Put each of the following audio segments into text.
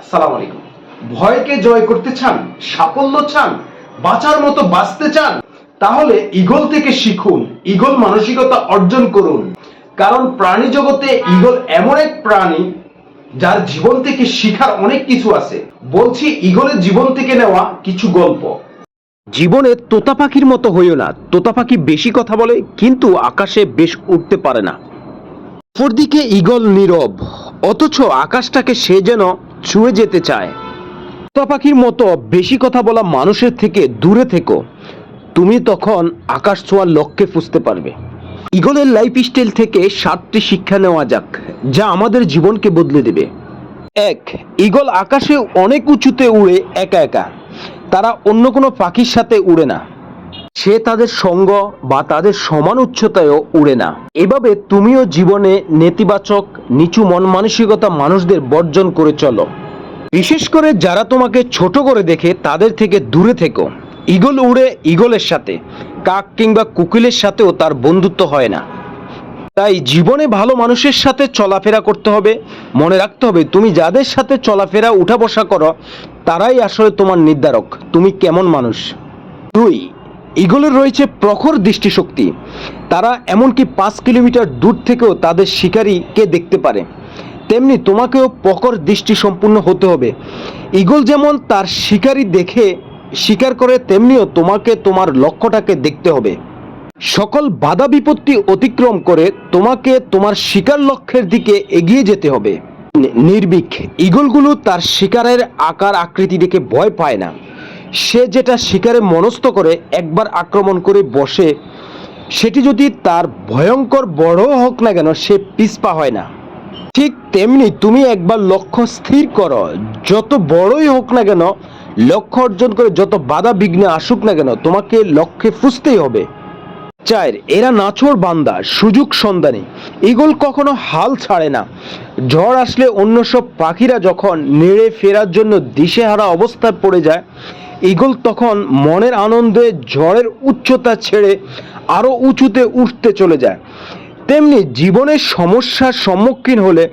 আসসালামু আলাইকুম। ভয়কে জয় করতে চান, সাফল্য চান, বাঁচার মতো বাঁচতে চান, তাহলে ইগল থেকে শিখুন ইগল মানসিকতা অর্জন করুন। কারণ প্রাণী জগতে ইগল এমন এক প্রাণী যার জীবন থেকে শিখার অনেক কিছু আছে। বলছি ইগলের জীবন থেকে নেওয়া কিছু গল্প। জীবনে তোতা পাখির মতো হইও না। তোতা পাখি বেশি কথা বলে, কিন্তু আকাশে বেশ উঠতে পারে না। অপরদিকে ঈগল নীরব, অথচ আকাশটাকে সে যেন ছুঁয়ে যেতে চায়। তোতা পাখির মতো বেশি কথা বলা মানুষের থেকে দূরে থেকো। তুমি তখন আকাশ ছোঁয়ার লক্ষ্যে ফুসতে পারবে। ঈগলের লাইফ স্টাইল থেকে সাতটি শিক্ষা নেওয়া যাক, যা আমাদের জীবনকে বদলে দেবে। এক, ঈগল আকাশে অনেক উঁচুতে উড়ে একা একা। তারা অন্য কোনো পাখির সাথে উড়ে না। সে তাদের সঙ্গ বা তাদের সমান উচ্চতায়ও উড়ে না। এভাবে তুমিও জীবনে নেতিবাচক, নিচু মন মানসিকতা মানুষদের বর্জন করে চলো। বিশেষ করে যারা তোমাকে ছোট করে দেখে তাদের থেকে দূরে থেকো। ঈগল উড়ে ঈগলের সাথে, কাক কিংবা কুকিলের সাথেও তার বন্ধুত্ব হয় না। তাই জীবনে ভালো মানুষের সাথে চলাফেরা করতে হবে। মনে রাখতে হবে, তুমি যাদের সাথে চলাফেরা, উঠা বসা করো, তারাই আসলে তোমার নির্ধারক। তুমি কেমন মানুষ? দুই ইগলের রয়েছে প্রখর দৃষ্টিশক্তি। তারা এমনকি পাঁচ কিলোমিটার দূর থেকেও তাদের শিকারীকে দেখতে পারে। তেমনি তোমাকেও প্রখর দৃষ্টি সম্পূর্ণ হতে হবে। ইগল যেমন তার শিকারী দেখে শিকার করে, তেমনিও তোমাকে তোমার লক্ষ্যটাকে দেখতে হবে। সকল বাধা বিপত্তি অতিক্রম করে তোমাকে তোমার শিকার লক্ষ্যের দিকে এগিয়ে যেতে হবে। নির্বিক ইগলগুলো তার শিকারের আকার আকৃতি দেখে ভয় পায় না। সে যেটা শিকারে মনস্থ করে একবার আক্রমণ করে বসে, সেটি যদি তার ভয়ঙ্কর বড় হোক না কেন, সে পিছপা হয় না। ঠিক তেমনি তুমি একবার লক্ষ্য স্থির করো, যত বড়ই হোক না কেন, লক্ষ্য অর্জন করে যত বাধা বিঘ্ন আসুক না কেন, তোমাকে লক্ষ্যে ফুসতেই হবে। চার এরা নাছোড় বান্দা, সুযোগ সন্ধানী। ইগল কখনো হাল ছাড়ে না। ঝড় আসলে অন্য সব পাখিরা যখন নেড়ে ফেরার জন্য দিশেহারা অবস্থায় পড়ে যায় ইগল তখন মনের আনন্দে ঝড়ের উচ্চতা ছেড়ে আরও উঁচুতে উঠতে চলে যায়। তেমনি জীবনের সমস্যার সম্মুখীন হলে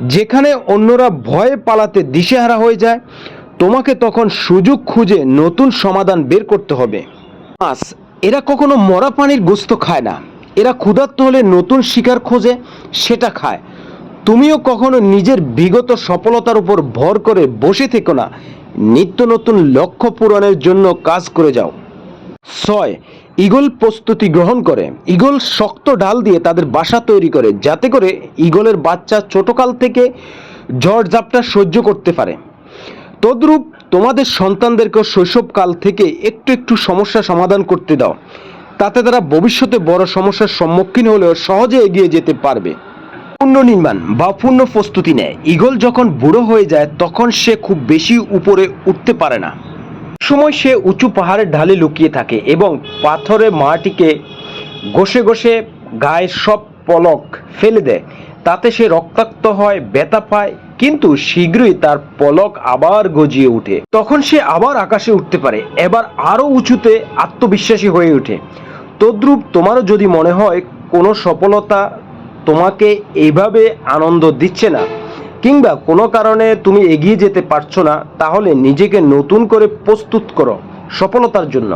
যেখানে অন্যরা ভয়ে পালাতে দিশেহারা হয়ে যায়, তোমাকে তখন সুযোগ খুঁজে নতুন সমাধান বের করতে হবে। পাঁচ এরা কখনো মরা পানির গোস্ত খায় না। এরা ক্ষুধার্ত হলে নতুন শিকার খোঁজে, সেটা খায়। তুমিও কখনো নিজের বিগত সফলতার উপর ভর করে বসে থেকো না। নিত্য নতুন লক্ষ্য পূরণের জন্য কাজ করে যাও। ছয়, ঈগল প্রস্তুতি গ্রহণ করে। ঈগল শক্ত ডাল দিয়ে তাদের বাসা তৈরি করে, যাতে করে ঈগলের বাচ্চা ছোটকাল থেকে ঝড় ঝাপটা সহ্য করতে পারে। তদ্রূপ তোমাদের সন্তানদেরকে শৈশবকাল থেকে একটু একটু সমস্যা সমাধান করতে দাও। তাতে তারা ভবিষ্যতে বড় সমস্যার সম্মুখীন হলেও সহজে এগিয়ে যেতে পারবে। পুনর্নির্মাণ বা পূর্ণ প্রস্তুতি নেয়। ঈগল যখন বুড়ো হয়ে যায়, তখন সে খুব বেশি উপরে উঠতে পারে না। সময় সে উঁচু পাহাড়ের ঢালে লুকিয়ে থাকে এবং পাথরে মাটিকে ঘষে ঘষে গায়ের সব পলক ফেলে দেয়। তাতে সে রক্তাক্ত হয়, ব্যথা পায়, কিন্তু শীঘ্রই তার পলক আবার গজিয়ে ওঠে। তখন সে আবার আকাশে উঠতে পারে, এবার আরও উঁচুতে আত্মবিশ্বাসী হয়ে ওঠে। তদ্রূপ তোমারও যদি মনে হয় কোনো সফলতা তোমাকে এইভাবে আনন্দ দিচ্ছে না। কিংবা কোনো কারণে তুমি এগিয়ে যেতে পারছ না, তাহলে নিজেকে নতুন করে প্রস্তুত করো সফলতার জন্য।